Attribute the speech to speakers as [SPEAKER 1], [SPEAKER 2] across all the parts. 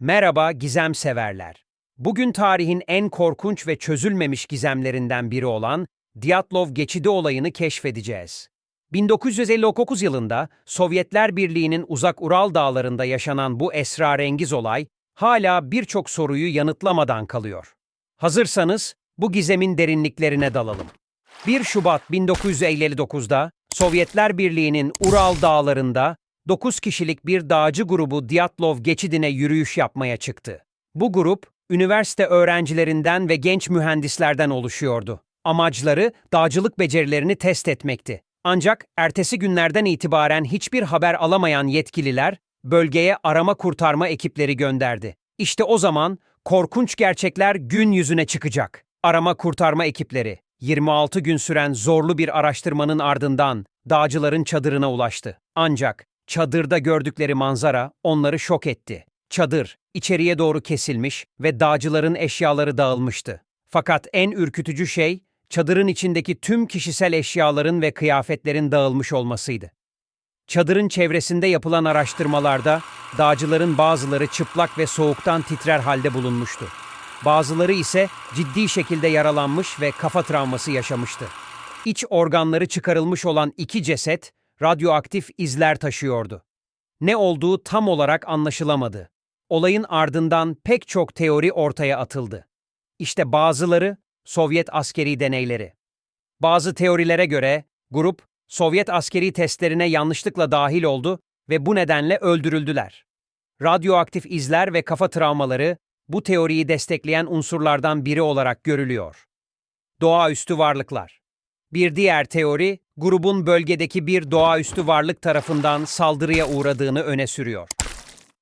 [SPEAKER 1] Merhaba gizem severler. Bugün tarihin en korkunç ve çözülmemiş gizemlerinden biri olan Dyatlov geçidi olayını keşfedeceğiz. 1959 yılında Sovyetler Birliği'nin uzak Ural dağlarında yaşanan bu esrarengiz olay hala birçok soruyu yanıtlamadan kalıyor. Hazırsanız bu gizemin derinliklerine dalalım. 1 Şubat 1959'da Sovyetler Birliği'nin Ural dağlarında 9 kişilik bir dağcı grubu Dyatlov geçidine yürüyüş yapmaya çıktı. Bu grup, üniversite öğrencilerinden ve genç mühendislerden oluşuyordu. Amacları dağcılık becerilerini test etmekti. Ancak ertesi günlerden itibaren hiçbir haber alamayan yetkililer bölgeye arama kurtarma ekipleri gönderdi. İşte o zaman korkunç gerçekler gün yüzüne çıkacak. Arama kurtarma ekipleri 26 gün süren zorlu bir araştırmanın ardından dağcıların çadırına ulaştı. Ancak çadırda gördükleri manzara onları şok etti. Çadır içeriye doğru kesilmiş ve dağcıların eşyaları dağılmıştı. Fakat en ürkütücü şey çadırın içindeki tüm kişisel eşyaların ve kıyafetlerin dağılmış olmasıydı. Çadırın çevresinde yapılan araştırmalarda dağcıların bazıları çıplak ve soğuktan titrer halde bulunmuştu. Bazıları ise ciddi şekilde yaralanmış ve kafa travması yaşamıştı. İç organları çıkarılmış olan iki ceset radyoaktif izler taşıyordu. Ne olduğu tam olarak anlaşılamadı. Olayın ardından pek çok teori ortaya atıldı. İşte bazıları Sovyet askeri deneyleri. Bazı teorilere göre grup Sovyet askeri testlerine yanlışlıkla dahil oldu ve bu nedenle öldürüldüler. Radyoaktif izler ve kafa travmaları bu teoriyi destekleyen unsurlardan biri olarak görülüyor. Doğaüstü varlıklar. Bir diğer teori, grubun bölgedeki bir doğaüstü varlık tarafından saldırıya uğradığını öne sürüyor.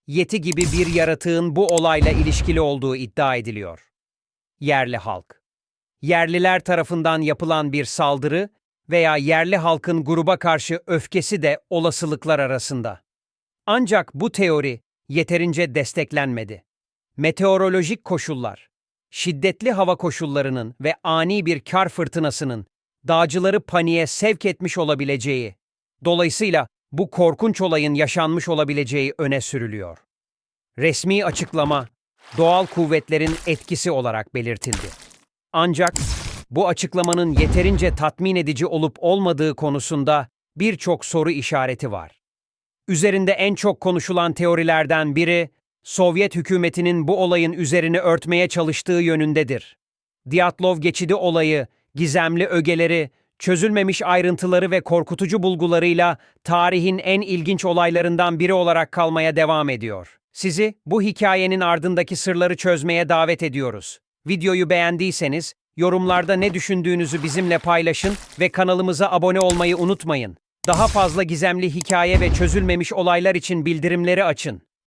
[SPEAKER 1] Yeti gibi bir yaratığın bu olayla ilişkili olduğu iddia ediliyor. Yerli halk. Yerliler tarafından yapılan bir saldırı veya yerli halkın gruba karşı öfkesi de olasılıklar arasında. Ancak bu teori yeterince desteklenmedi. Meteorolojik koşullar, şiddetli hava koşullarının ve ani bir kar fırtınasının dağcıları paniğe sevk etmiş olabileceği, dolayısıyla bu korkunç olayın yaşanmış olabileceği öne sürülüyor. Resmi açıklama, doğal kuvvetlerin etkisi olarak belirtildi. Ancak bu açıklamanın yeterince tatmin edici olup olmadığı konusunda birçok soru işareti var. Üzerinde en çok konuşulan teorilerden biri, Sovyet hükümetinin bu olayın üzerini örtmeye çalıştığı yönündedir. Dyatlov geçidi olayı, gizemli ögeleri, çözülmemiş ayrıntıları ve korkutucu bulgularıyla tarihin en ilginç olaylarından biri olarak kalmaya devam ediyor. Sizi bu hikayenin ardındaki sırları çözmeye davet ediyoruz. Videoyu beğendiyseniz yorumlarda ne düşündüğünüzü bizimle paylaşın ve kanalımıza abone olmayı unutmayın. Daha fazla gizemli hikaye ve çözülmemiş olaylar için bildirimleri açın.